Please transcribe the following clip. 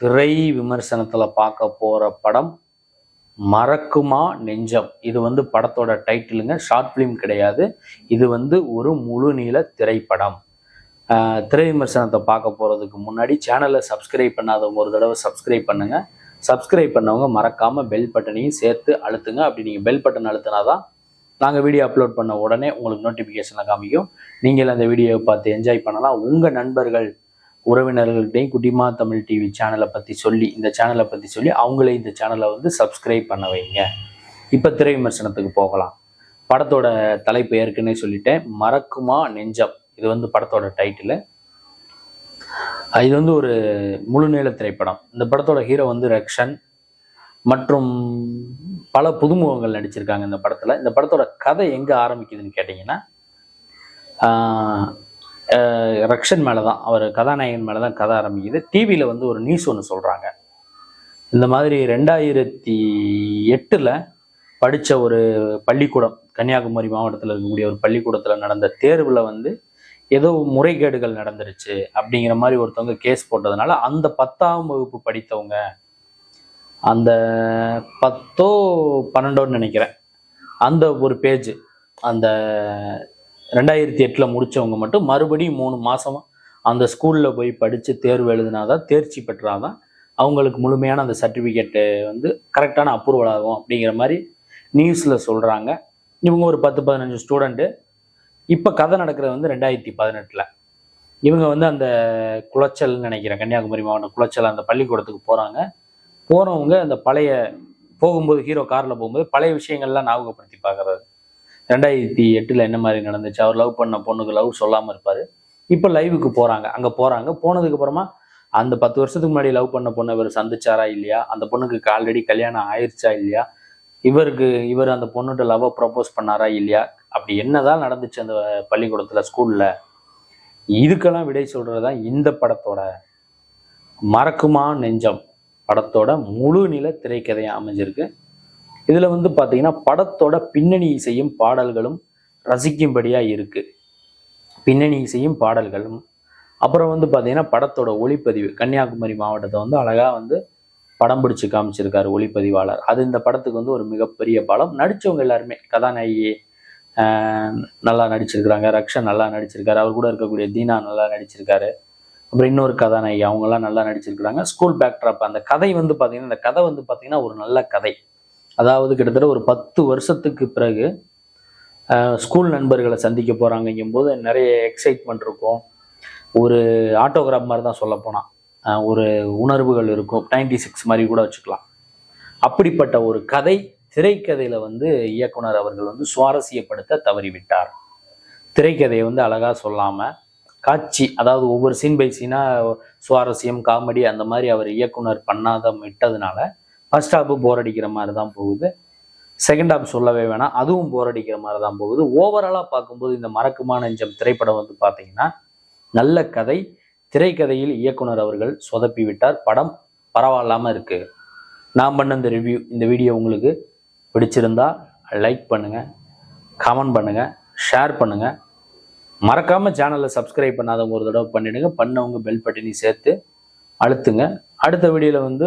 திரை விமர்சனத்தில் பார்க்க போகிற படம் மறக்குமா நெஞ்சம்? இது வந்து படத்தோட டைட்டிலுங்க. ஷார்ட் ஃபிலிம் கிடையாது. இது வந்து ஒரு முழு நீள திரைப்படம் திரை விமர்சனத்தை பார்க்க போகிறதுக்கு முன்னாடி சேனலை சப்ஸ்கிரைப் பண்ணாதவங்க ஒரு தடவை சப்ஸ்கிரைப் பண்ணுங்கள் சப்ஸ்கிரைப் பண்ணவங்க மறக்காமல் பெல் பட்டனையும் சேர்த்து அழுத்துங்க. அப்படி நீங்கள் பெல் பட்டன் அழுத்தினா தான் நாங்கள் வீடியோ அப்லோட் பண்ண உடனே உங்களுக்கு நோட்டிஃபிகேஷனில் காமிக்கும். நீங்கள் அந்த வீடியோவை பார்த்து என்ஜாய் பண்ணலாம். உங்கள் நண்பர்கள் உறவினர்கள்ட்டையும் குட்டிமா தமிழ் டிவி சேனலை பற்றி சொல்லி இந்த சேனலை பற்றி சொல்லி அவங்களே இந்த சேனலை வந்து சப்ஸ்கிரைப் பண்ண வைங்க. இப்போ திரை விமர்சனத்துக்கு போகலாம். படத்தோட தலைப்பு ஏற்கனவே சொல்லிட்டேன். மறக்குமா நெஞ்சம்? இது வந்து படத்தோட டைட்டிலு இது வந்து ஒரு முழுநீள திரைப்படம். இந்த படத்தோட ஹீரோ வந்து ரக்ஷன். மற்றும் பல புதுமுகங்கள் நடிச்சிருக்காங்க இந்த படத்தில். இந்த படத்தோட கதை எங்கே ஆரம்பிக்குதுன்னு கேட்டிங்கன்னா ரக்ஷன் மேலே தான் அவர் கதாநாயகன் மேலே தான் கதை ஆரம்பிக்குது. டிவியில் வந்து ஒரு நியூஸ் ஒன்று சொல்கிறாங்க இந்த மாதிரி ரெண்டாயிரத்தி எட்டில் படித்த ஒரு பள்ளிக்கூடம் கன்னியாகுமரி மாவட்டத்தில் இருக்கக்கூடிய ஒரு பள்ளிக்கூடத்தில் நடந்த தேர்வில் வந்து ஏதோ முறைகேடுகள் நடந்துருச்சு அப்படிங்கிற மாதிரி ஒருத்தவங்க கேஸ் போட்டதுனால அந்த பத்தாம் வகுப்பு படித்தவங்க அந்த பத்தோ பன்னெண்டோன்னு நினைக்கிறேன். அந்த ஒரு பேஜ் அந்த ரெண்டாயிரத்தி எட்டில் முடித்தவங்க மட்டும் மறுபடியும் மூணு மாதம் அந்த ஸ்கூலில் போய் படித்து தேர்வு எழுதினாதான் தேர்ச்சி பெற்றாதான் அவங்களுக்கு முழுமையான அந்த சர்டிஃபிகேட்டு வந்து கரெக்டான அப்ரூவல் ஆகும் அப்படிங்கிற மாதிரி நியூஸில் சொல்கிறாங்க இவங்க ஒரு பத்து பதினஞ்சு ஸ்டூடெண்ட்டு இப்போ கதை நடக்கிறது வந்து ரெண்டாயிரத்தி பதினெட்டில். இவங்க வந்து அந்த குளச்சல்னு நினைக்கிறேன் கன்னியாகுமரி மாவட்டம் குளச்சல் அந்த பள்ளிக்கூடத்துக்கு போகிறாங்க போகிறவங்க அந்த பழைய போகும்போது ஹீரோ காரில் போகும்போது பழைய விஷயங்கள்லாம் ஞாபகப்படுத்தி பார்க்குறது. ரெண்டாயிரத்தி எட்டில் என்ன மாதிரி நடந்துச்சு? அவர் லவ் பண்ண பொண்ணுக்கு லவ் சொல்லாமல் இருப்பார். இப்போ லைவுக்கு போகிறாங்க அங்கே போகிறாங்க போனதுக்கு அப்புறமா அந்த பத்து வருஷத்துக்கு முன்னாடி லவ் பண்ண பொண்ணை இவர் சந்திச்சாரா இல்லையா? அந்த பொண்ணுக்கு ஆல்ரெடி கல்யாணம் ஆயிடுச்சா இல்லையா? இவருக்கு இவர் அந்த பொண்ணுகிட்ட லவ்வை ப்ரப்போஸ் பண்ணாரா இல்லையா? அப்படி என்னதான் நடந்துச்சு அந்த பள்ளிக்கூடத்தில் ஸ்கூலில் இதுக்கெல்லாம் விடை சொல்கிறது தான் இந்த படத்தோட மறக்குமா நெஞ்சம். படத்தோட முழு நில திரைக்கதையாக அமைஞ்சிருக்கு. இதில் வந்து பார்த்தீங்கன்னா படத்தோட பின்னணி இசையும் பாடல்களும் ரசிக்கும்படியாக இருக்குது பின்னணி இசையும் பாடல்களும். அப்புறம் வந்து பார்த்தீங்கன்னா படத்தோட ஒளிப்பதிவு. கன்னியாகுமரி மாவட்டத்தை வந்து அழகாக வந்து படம் பிடிச்சி காமிச்சிருக்காரு ஒளிப்பதிவாளர். அது இந்த படத்துக்கு வந்து ஒரு மிகப்பெரிய பலம். நடித்தவங்க எல்லாருமே கதாநாயகி நல்லா நடிச்சிருக்கிறாங்க. ரக்ஷன் நல்லா நடிச்சிருக்காரு. அவர் கூட இருக்கக்கூடிய தீனா நல்லா நடிச்சிருக்காரு. அப்புறம் இன்னொரு கதாநாயகி அவங்கெல்லாம் நல்லா நடிச்சிருக்கிறாங்க. ஸ்கூல் பேக்ட்ராப் அந்த கதை வந்து பார்த்தீங்கன்னா இந்த கதை வந்து பார்த்தீங்கன்னா ஒரு நல்ல கதை. அதாவது கிட்டத்தட்ட ஒரு பத்து வருஷத்துக்கு பிறகு ஸ்கூல் நண்பர்களை சந்திக்க போகிறாங்கங்கும் போது நிறைய எக்ஸைட்மெண்ட் இருக்கும். ஒரு ஆட்டோகிராஃப் மாதிரி தான் சொல்ல போனால் ஒரு உணர்வுகள் இருக்கும். நைன்டி சிக்ஸ் மாதிரி கூட வச்சுக்கலாம். அப்படிப்பட்ட ஒரு கதை திரைக்கதையில் வந்து இயக்குனர் அவர்கள் வந்து சுவாரஸ்யப்படுத்த தவறிவிட்டார். திரைக்கதையை வந்து அழகாக சொல்லாமல் காட்சி அதாவது ஒவ்வொரு சீன் பை சீனாக சுவாரஸ்யம் காமெடி அந்த மாதிரி அவர் இயக்குனர் பண்ணாத விட்டதுனால ஃபர்ஸ்ட் ஹாஃப் போர் அடிக்கிற மாதிரி தான் போகுது. செகண்ட் ஹாஃப் சொல்லவே வேணாம். அதுவும் போர் அடிக்கிற மாதிரி தான் போகுது ஓவராலாக பார்க்கும்போது இந்த மறக்குமா நெஞ்சம் திரைப்படம் வந்து பார்த்தீங்கன்னா நல்ல கதை திரைக்கதையில் இயக்குனர் அவர்கள் சொதப்பி விட்டார். படம் பரவாயில்லாமல் இருக்குது நான் பண்ண இந்த ரிவ்யூ இந்த வீடியோ உங்களுக்கு பிடிச்சிருந்தா லைக் பண்ணுங்கள் கமெண்ட் பண்ணுங்கள் ஷேர் பண்ணுங்கள் மறக்காம சேனலை சப்ஸ்கிரைப் பண்ணாதவங்க ஒரு தடவை பண்ணிடுங்க. பண்ணவங்க பெல் பட்டினி சேர்த்து அழுத்துங்க. அடுத்த வீடியோவில் வந்து